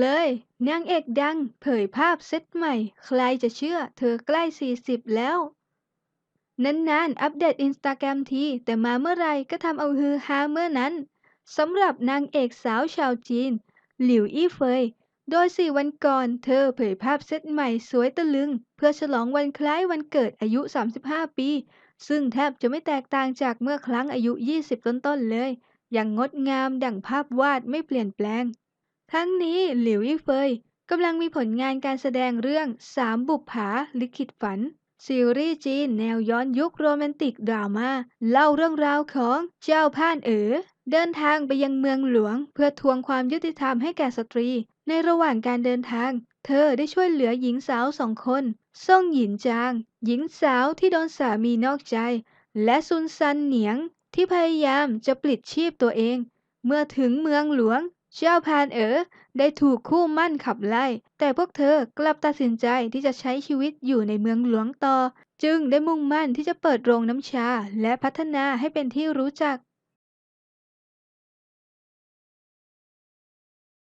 เลย นางเอกดัง เผยภาพเซตใหม่ ใครจะเชื่อเธอใกล้ 40 แล้ว นานๆ อัปเดตอินสตาแกรมที แต่มาเมื่อไรก็ทำเอาฮือฮาเมื่อนั้นสำหรับนางเอกสาวชาวจีน หลิวอี้เฟย โดย4วันก่อน เธอเผยภาพเซตใหม่สวยตะลึง เพื่อฉลองวันคล้ายวันเกิดอายุ 35 ปี ซึ่งแทบจะไม่แตกต่างจากเมื่อครั้งอายุ 20 ต้นๆเลยอย่างงดงามดั่งภาพวาดไม่เปลี่ยนแปลง ทั้งนี้หลิวอี้เฟยกำลังมีผลงานการแสดงเรื่องสามบุปผาลิขิตฝัน ซีรีส์จีนแนวย้อนยุคโรแมนติกดราม่าเล่าเรื่องราวของเจ้าพ่านเอ๋อเดินทางไปยังเมืองหลวง เพื่อทวงความยุติธรรมให้แก่สตรี ในระหว่างการเดินทาง เธอได้ช่วยเหลือหญิงสาวสองคนซ่งหยินจาง หญิงสาวที่โดนสามีนอกใจ และซุนซันเหนียงที่พยายามจะปลิดชีพตัวเอง เมื่อถึงเมืองหลวง เจ้าพานเอ๋อได้ถูกคู่มั่นขับไล่ แต่พวกเธอกลับตัดสินใจที่จะใช้ชีวิตอยู่ในเมืองหลวงต่อ จึงได้มุ่งมั่นที่จะเปิดโรงน้ำชาและพัฒนาให้เป็นที่รู้จัก